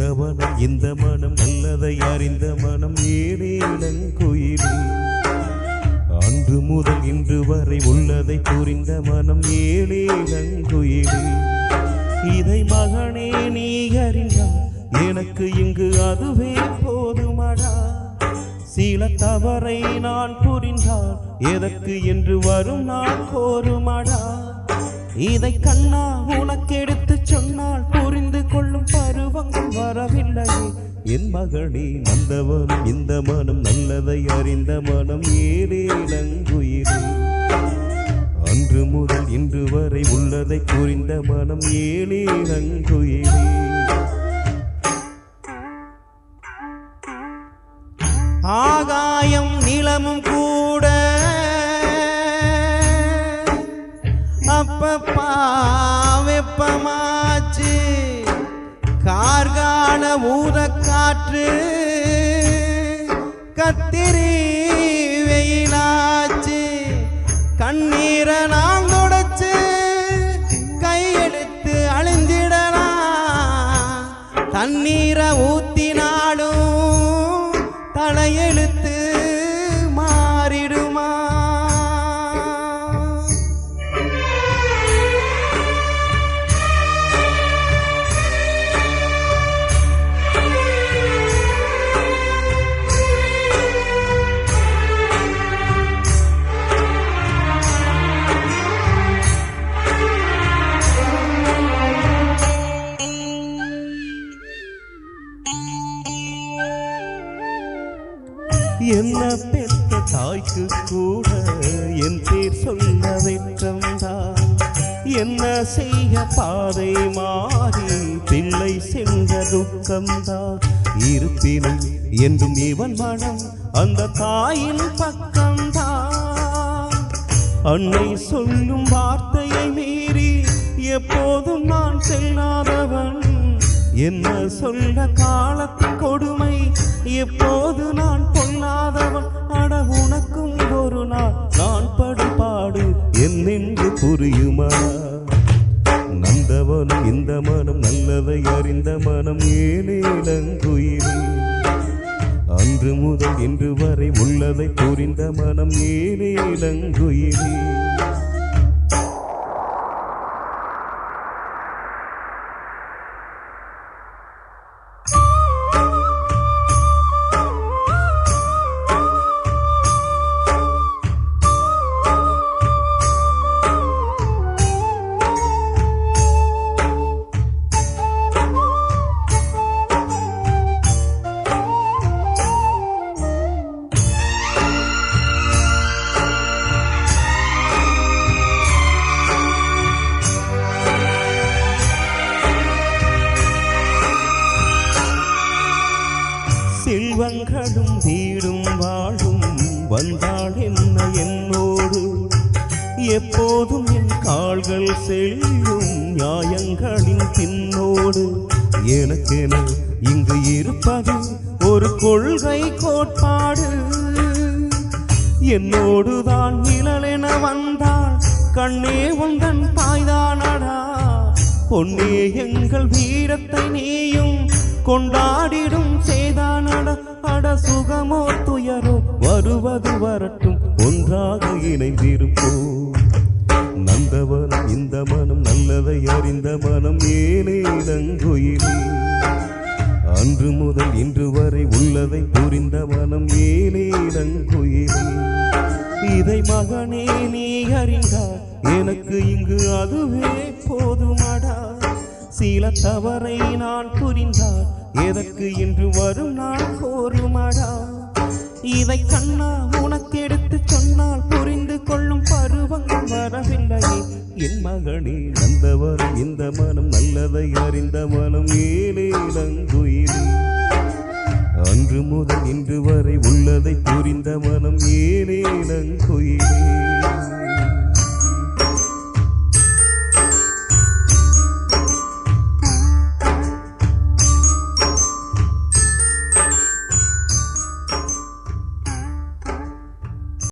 மனம் இந்த மனம் நல்லதை அறிந்த மனம் ஏழே இளங்குயிலே அன்று முதல் இன்று வரை உள்ளதை புரிந்த மனம் ஏழே இளங்குயிலே இதை மகனே நீ அறிந்தால் எனக்கு இங்கு அதுவே போதுமடா. சில தவறை நான் புரிந்தால் எதற்கு என்று வரும் நான் கோருமடா. இதை கண்ணா உனக்கு எடுத்து சொன்னால் புரிந்து கொள்ளும் பருவங்கள் வரவில்லையே. என் மகளே நந்தவனம் இந்த மனம் நல்லதை அறிந்த மனம் ஏழே இளங்குயிலே அன்று முதல் இன்று வரை உள்ளதை புரிந்த மனம் ஏழே இளங்குயிலே ஆகாயம் நிலமும் கூட அப்பப்பா வெப்பமாச்சு காற்று கத்திரி வெயிலாச்சு. கண்ணீரை நான் தொடச்சு கையெடுத்து அழிஞ்சிடலாம் தண்ணீரை ஊத்தினாலும் தலையெழு என்ன பெற்ற தாய்க்கு கூட என் பேர் சொல்ல வெற்றம்தான் என்ன செய்ய பாதை மாறி பிள்ளை சென்ற துக்கம்தான் இருப்பினும் என்றும் இவன் மனம் அந்த தாயின் பக்கம்தான் அன்னை சொல்லும் வார்த்தையை மீறி எப்போதும் நான் செல்லாத என்ன சொல்ல காலத்தின் கொடுமை? எப்போது நான் பொல்லாதவன். அட உனக்கும் ஒரு நாள். நான் படுபாடு. என்னென்று புரியுமா? நந்தவனும் இந்த மனம் நல்லதை அறிந்த மனம் ஏழேலங்குயிலே அன்று முதல் இன்று வரை உள்ளதை புரிந்த மனம் ஏழேலங்குயிலே தீடும் வாழும் வந்தாள் என்ன என்னோடு? எப்போதும் என் கால்கள் செல்லும் நியாயங்களின் பின்னோடு. எனக்கென இங்கு இருப்பது ஒரு கொள்கை கோட்பாடு. என்னோடு தான் நிழலென வந்தாள் கண்ணே உந்தன் தாய்தானடா பொன்னே எங்கள் வீரத்தை நீயும் கொண்டாடிடும் சுகமோ துயரோ வருவது வரட்டும் ஒன்றாக இணைந்திருப்போம். நந்தவனம் இந்த மனம் நல்லதை அறிந்த மனம் ஏனே இளங்குயிலே. அன்று முதல் இன்று வரை உள்ளதை புரிந்த மனம் ஏனே இளங்குயிலே. இதை மகனே நீ அறிந்தா எனக்கு இங்கு அதுவே போதுமடா. சில தவறை நான் புரிந்தால் எதற்கு இன்று வரும் நான் கோருமாடா. இதை கண்ணா உனக்கு எடுத்து சொன்னால் புரிந்து கொள்ளும் பருவங்கள் வரவில்லையே. என் மகனே வந்தவரும் இந்த மனம் நல்லதை அறிந்த மனம் ஏழே அன்று முதல் இன்று வரை உள்ளதை புரிந்த மனம் ஏழே